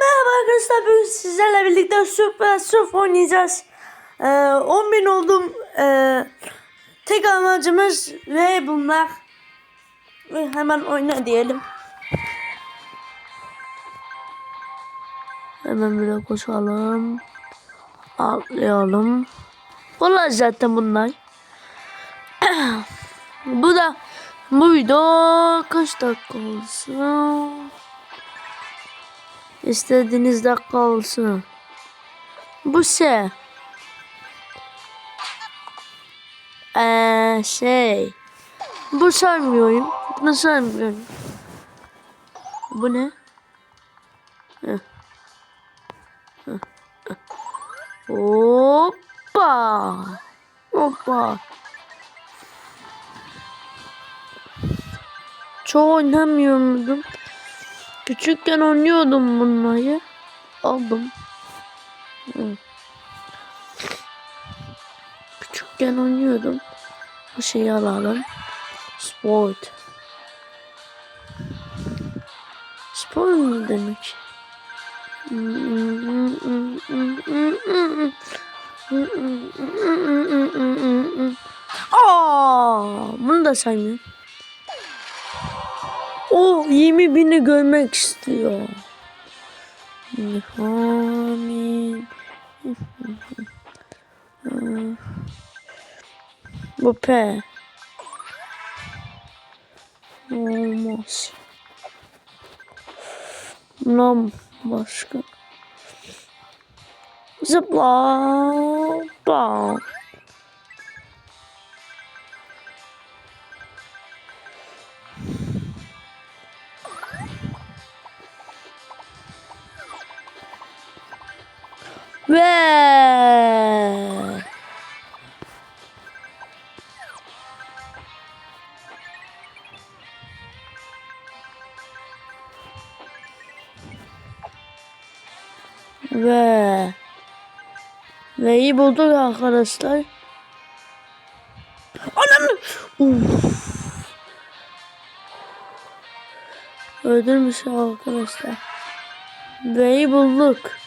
merhaba arkadaşlar. Bugün sizlerle birlikte Super Surf oynayacağız. Ee, 10 bin oldum. Ee, tek amacımız ve bunlar. Ve hemen oyna diyelim. Hemen böyle koşalım. Atlayalım. Kolay zaten bunlar. bu da bu video kaç dakika olsun? İstediğiniz dakika olsun. Bu şey. Eee şey. Bu saymıyorum. Bunu saymıyorum. Bu ne? Heh. Heh, heh. Hoppa. Hoppa. Çoğu oynamıyor muydum? Küçükken oynuyordum bunları. Aldım. Hı. Küçükken oynuyordum. Bu şeyi alalım. Sport. Spor mu demek? Aa, bunu da saymıyorum. O 20 bini görmek istiyor. Amin. Bu P. Olmaz. Bundan başka. Zıpla. Bam. Ve ve ve iyi bulduk arkadaşlar. Anam! Uf. Öldürmüş arkadaşlar. Ve iyi bulduk.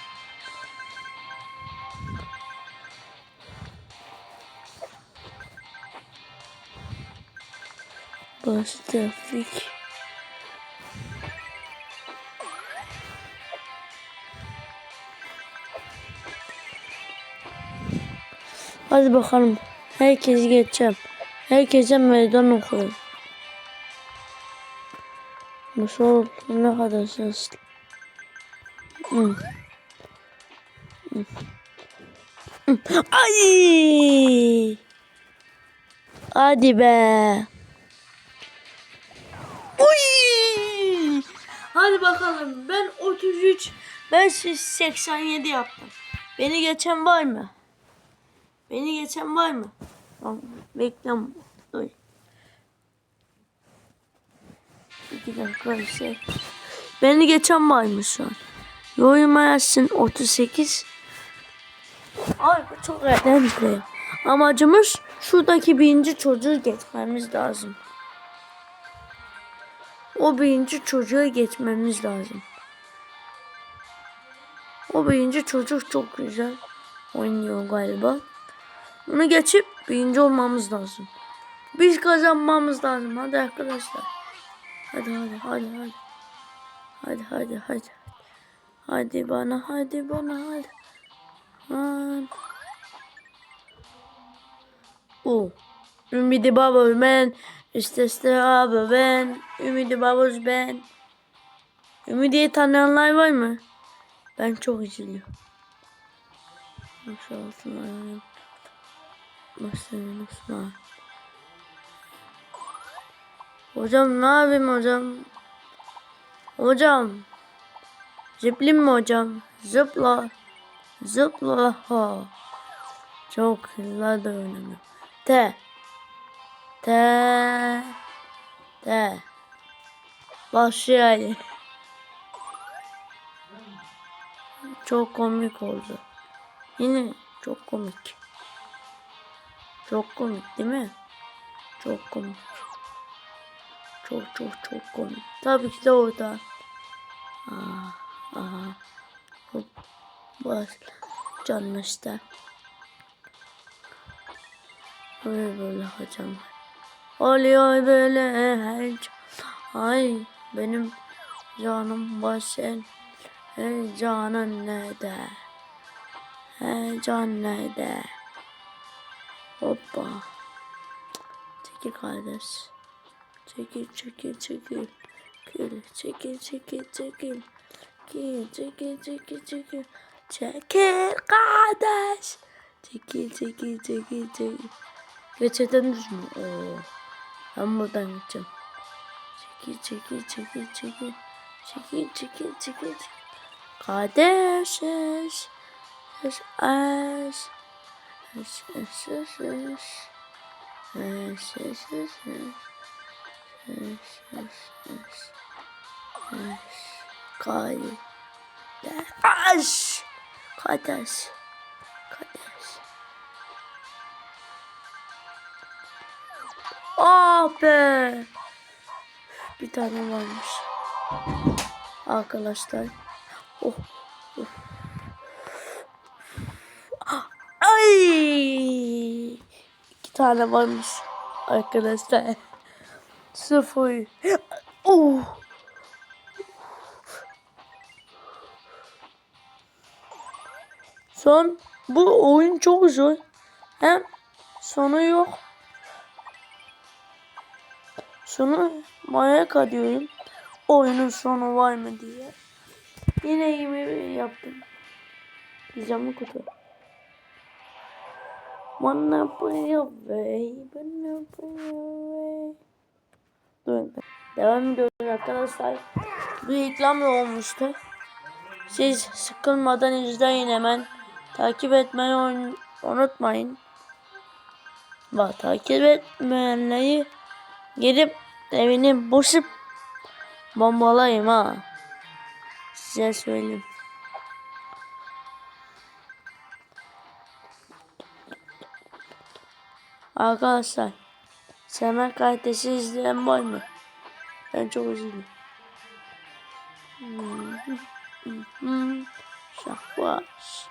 Burası trafik. Hadi bakalım. Herkesi geçeceğim. Herkese meydan okuyun. Bu sol ne kadar sesli. Hmm. Hmm. Hmm. Ay! Hadi be. Hadi bakalım. Ben 33, ben 87 yaptım. Beni geçen var mı? Beni geçen var mı? Tamam. Bekle. Dur. İki dakika şey. Beni geçen var mı şu an? Yoruma yazsın 38. Ay bu çok eğlenceli. Amacımız şuradaki birinci çocuğu geçmemiz lazım. O birinci çocuğa geçmemiz lazım. O birinci çocuk çok güzel oynuyor galiba. Bunu geçip birinci olmamız lazım. Biz kazanmamız lazım. Hadi arkadaşlar. Hadi hadi hadi hadi. Hadi hadi hadi. Hadi bana hadi bana hadi. Hadi. O. Ümidi baba ben. İşte abi ben. Ümidi baboz ben. Ümidi'yi tanıyanlar var mı? Ben çok üzülüyorum. Nasıl olsun Başlayalım Osman. Hocam ne yapayım hocam? Hocam. Zıplayayım mı hocam? Zıpla. Zıpla. Ha. Çok hızlı da önemli. T. T. T. Başlayalım. Çok komik oldu. Yine çok komik. Çok komik değil mi? Çok komik. Çok çok çok komik. Tabii ki de orada. Aa, aha. Bas. Canlı işte. Öyle böyle hocam. Oluyor böyle her Ay benim canım başın Hey canın nerede? Hey can nerede? Hoppa. Çekil kardeş. Çekil çekil çekil. Çekil çekil çekil çekil. Çekil çekil çekil çekil. Çekil kardeş. Çekil çekil çekil çekil. Geçediniz mi? Oo. Ben buradan gideceğim. Çekil çekil çekil çekil. Çekil çekil çekil. Kardeşiz. Biz aş. Eş eş eş eş. Eş eş eş eş. Eş eş eş. Eş. Kardeş. Kardeş. Kardeş. Ah be. Bir tane varmış. Arkadaşlar. Oh. oh. Ay. İki tane varmış. Arkadaşlar. Sıfır. Oh. Son bu oyun çok zor. Hem sonu yok. Sonu merak ediyorum. Oyunun sonu var mı diye. Yine yemeği yaptım. Pijama kutu. Wanna. Devam ediyoruz arkadaşlar. Bir reklam da olmuştu. Siz sıkılmadan izleyin hemen. Takip etmeyi un- unutmayın. Bak takip etmeyenleri Gidip evini boşup bombalayayım ha. Size söyleyeyim. Arkadaşlar Semen kalitesi izleyen var mı? Ben çok üzüldüm. Hmm. Şahbaş.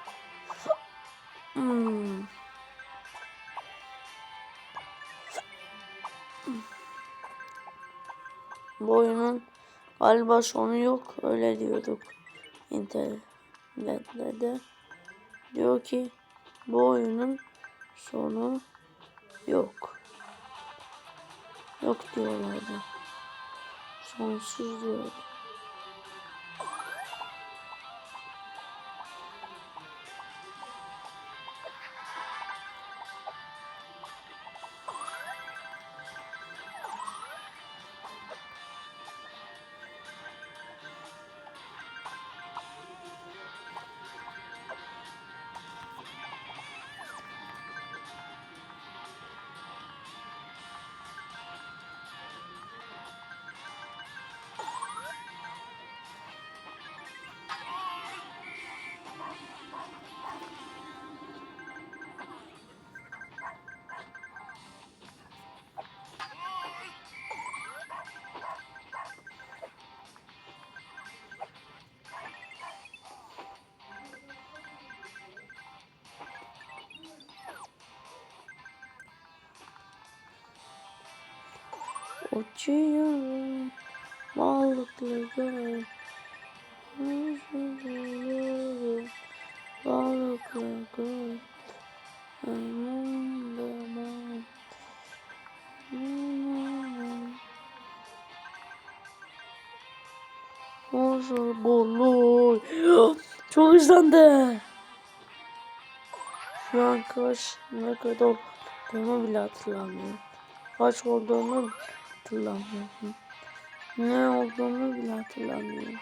Hmm. Bu oyunun galiba sonu yok. Öyle diyorduk. İnternette de. Diyor ki bu oyunun sonu yok. Yok diyorlardı. Sonsuz diyordu. Uçuyorum balıkları Uçuyorum balıkları Aman aman Nasıl bolu Çok hızlandı. Şu an kaç ne kadar olduğunu bile hatırlamıyorum. Kaç olduğunu hatırlamıyorum. Ne olduğunu bile hatırlamıyorum.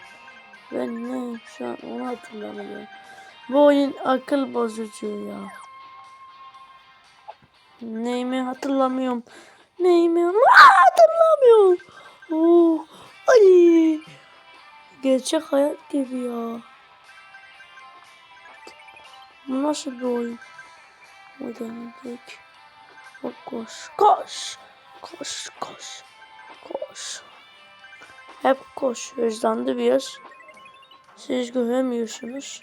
Ben ne şu an onu hatırlamıyorum. Bu oyun akıl bozucu ya. Neyimi hatırlamıyorum. Neyimi hatırlamıyorum. Oo, ay. Gerçek hayat gibi ya. Bu nasıl bir oyun? O demek. Bak koş, koş, koş, koş, koş. Hep koş. Hızlandı biraz. Siz göremiyorsunuz.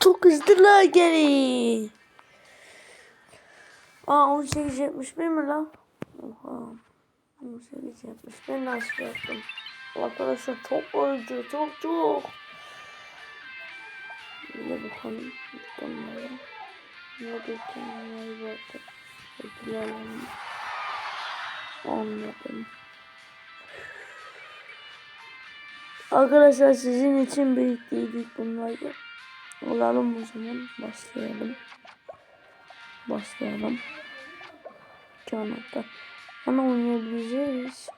Çok hızlılar geri. Aa 18.71 mi lan? Oha. 18.71 nasıl yaptım? Arkadaşlar çok öldü. Çok çok. Bir de bakalım. Bakalım. Ne diyeceğim? Ne diyeceğim? Ödülerim. Anladım. Arkadaşlar sizin için birlikteydik bunları. Olalım o zaman. Başlayalım. Başlayalım. Kanalda. Ana oynayabileceğiz.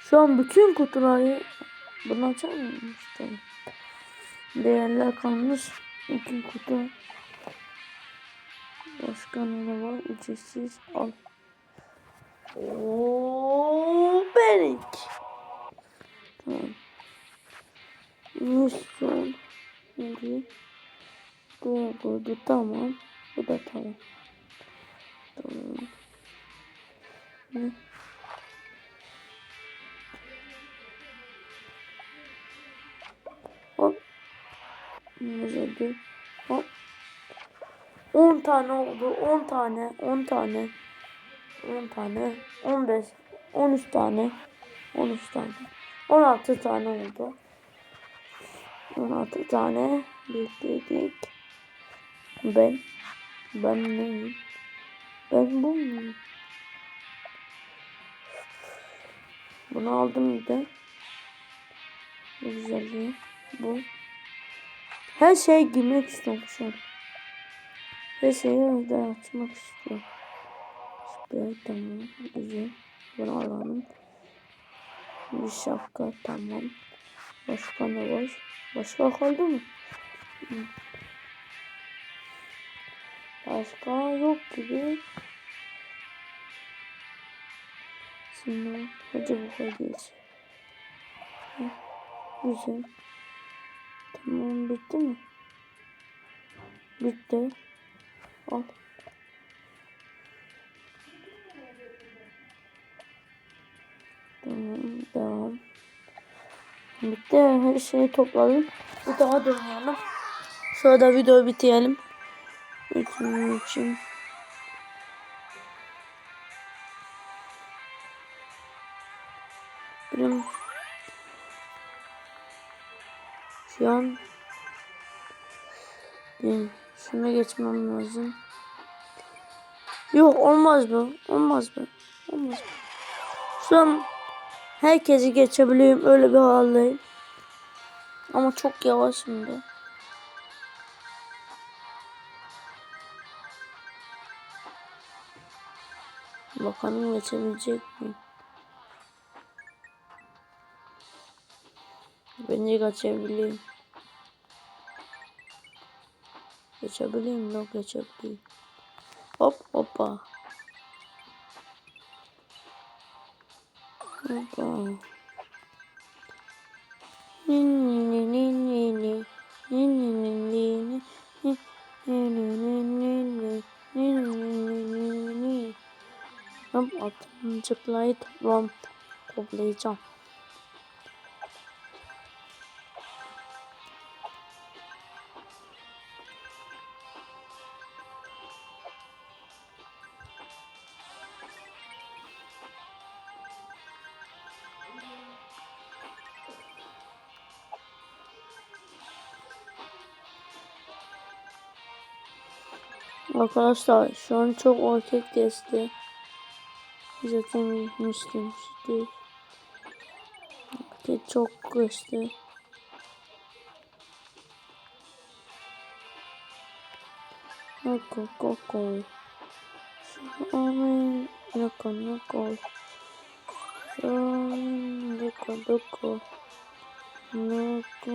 Şu an bütün kutuları bunu mıyım? Tamam. Değerler kalmış. İki kutu. Başka ne var? Ücretsiz al. Oo, benik. Tamam. Musun. Şimdi. Buraya koydu. Tamam. Bu da tamam. Tamam. Ne? Hop. Güzeldi. Hop. 10 tane oldu. 10 tane. 10 tane. 10 tane. 15. 13 tane. 13 tane. 16 tane oldu. 16 tane bekledik. Ben ben neyim? Ben bu muyum? Bunu aldım bir de. Bu güzelliği. Bu. Her şey girmek istiyorum şu an. Her şeyi evde açmak istiyorum. Süper tamam. Güzel. Bunu alalım. Bir şapka tamam. Başka ne var? Başka kaldı mı? Başka yok gibi. Şimdi hadi bu. Heh, Güzel. Tamam bitti mi? Bitti. Al. Tamam devam. Bitti her şeyi topladım. Bir daha dönüyorum. Şurada videoyu bitirelim. İçim için. Şuna geçmem lazım. Yok olmaz bu. Olmaz bu. Olmaz bu. Şu an herkesi geçebiliyorum öyle bir haldeyim. Ama çok yavaşım da. Bakalım geçebilecek miyim? Bence geçebileyim. Geçebileyim yok geçebileyim. Hop hoppa. Hoppa. Ni ni ni ni ni ni. Ni ni ni ni ni. Ni ni ni ni ni. Ni. Hop atım zıplayıp toplam toplayacağım. Arkadaşlar şu an çok ortak geçti. Zaten gitmiştim. İşte çok geçti. Noko koko. Amen. Noko noko. Noko noko. Noko.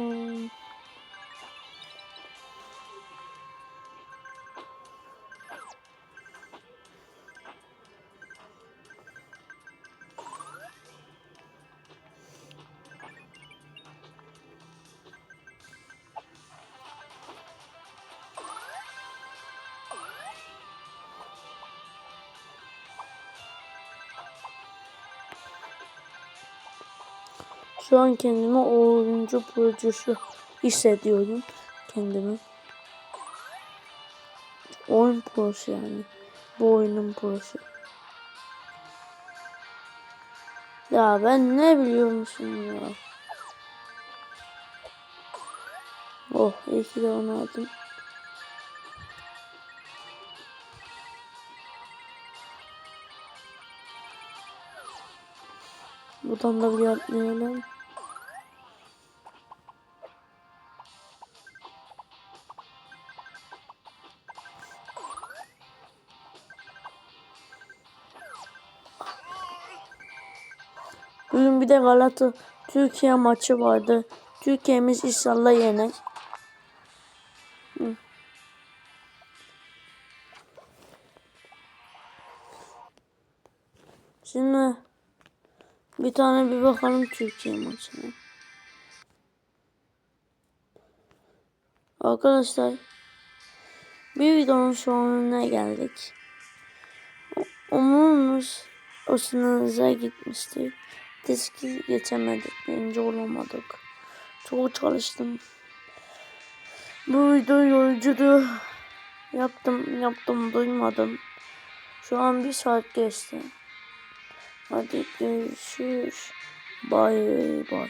Şu an kendimi oyuncu projesi hissediyorum kendimi. Oyun prosu yani. Bu oyunun prosu. Ya ben ne biliyormuşum ya. Oh iyi ki de onu aldım. Buradan da bir atlayalım. Bir de Galata Türkiye maçı vardı. Türkiye'miz inşallah yener. Şimdi bir tane bir bakalım Türkiye maçına. Arkadaşlar bir videonun sonuna geldik. Umumumuz hoşunuza gitmiştir. Diski geçemedik. Birinci olamadık. Çok çalıştım. Bu video yorucuydu. Yaptım yaptım duymadım. Şu an bir saat geçti. Hadi görüşürüz. Bye bye.